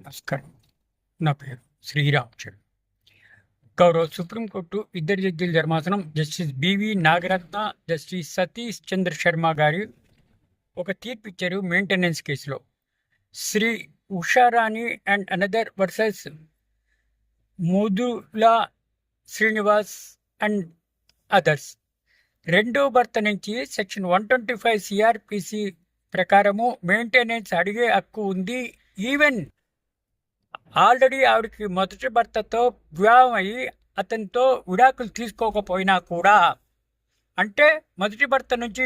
నమస్కారం. నా పేరు శ్రీరామ్ చరణ్ గౌరవ సుప్రీంకోర్టు ఇద్దరు జడ్జీల ధర్మాసనం justice BV Nagarathna justice Satish Chandra Sharma గారి ఒక తీర్పు ఇచ్చారు మెయింటెనెన్స్ కేసులో. Sri Usharani and another versus Modula Srinivas and others. రెండో భర్త నుంచి section one twenty five CrPC ప్రకారము మెయింటెనెన్స్ అడిగే హక్కు ఉంది. ఈవెన్ ఆల్రెడీ ఆవిడకి మొదటి భర్తతో వివాహం అయ్యి అతనితో విడాకులు తీసుకోకపోయినా కూడా అంటే మొదటి భర్త నుంచి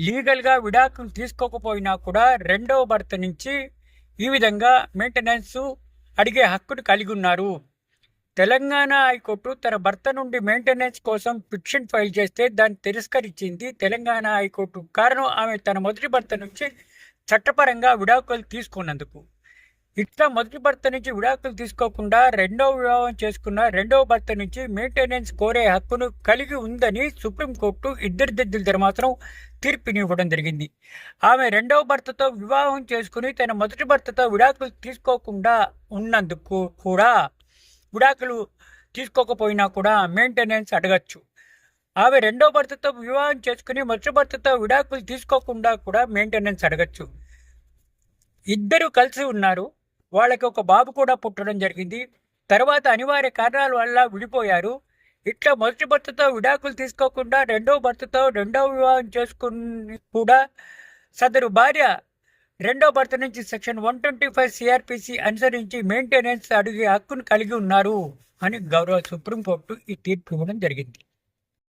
లీగల్గా విడాకులు తీసుకోకపోయినా కూడా రెండవ భర్త నుంచి ఈ విధంగా మెయింటెనెన్స్ అడిగే హక్కును కలిగి ఉన్నారు. తెలంగాణ హైకోర్టు తన భర్త నుండి మెయింటెనెన్స్ కోసం పిటిషన్ ఫైల్ చేస్తే దాన్ని తిరస్కరించింది తెలంగాణ హైకోర్టు. కారణం ఆమె తన మొదటి భర్త నుంచి చట్టపరంగా విడాకులు తీసుకున్నందుకు. ఇట్లా మొదటి భర్త నుంచి విడాకులు తీసుకోకుండా రెండవ వివాహం చేసుకున్న రెండవ భర్త నుంచి మెయింటెనెన్స్ కోరే హక్కును కలిగి ఉందని సుప్రీంకోర్టు ఇద్దరు జడ్జిల ధర్మాసనం తీర్పునివ్వడం జరిగింది. ఆమె రెండవ భర్తతో వివాహం చేసుకుని తన మొదటి భర్తతో విడాకులు తీసుకోకుండా ఉన్నందుకు కూడా విడాకులు తీసుకోకపోయినా కూడా మెయింటెనెన్స్ అడగచ్చు. ఆమె రెండో భర్తతో వివాహం చేసుకుని మొదటి భర్తతో విడాకులు తీసుకోకుండా కూడా మెయింటెనెన్స్ అడగచ్చు. ఇద్దరు కలిసి ఉన్నారు. వాళ్ళకి ఒక బాబు కూడా పుట్టడం జరిగింది. తర్వాత అనివార్య కారణాల వల్ల విడిపోయారు. ఇట్లా మొదటి భర్తతో విడాకులు తీసుకోకుండా రెండో భర్తతో రెండవ వివాహం చేసుకుని కూడా సదరు భార్య రెండో భర్త నుంచి section one twenty five CrPC అనుసరించి మెయింటెనెన్స్ అడిగే హక్కును కలిగి ఉన్నారు అని గౌరవ సుప్రీంకోర్టు ఈ తీర్పు ఇవ్వడం జరిగింది.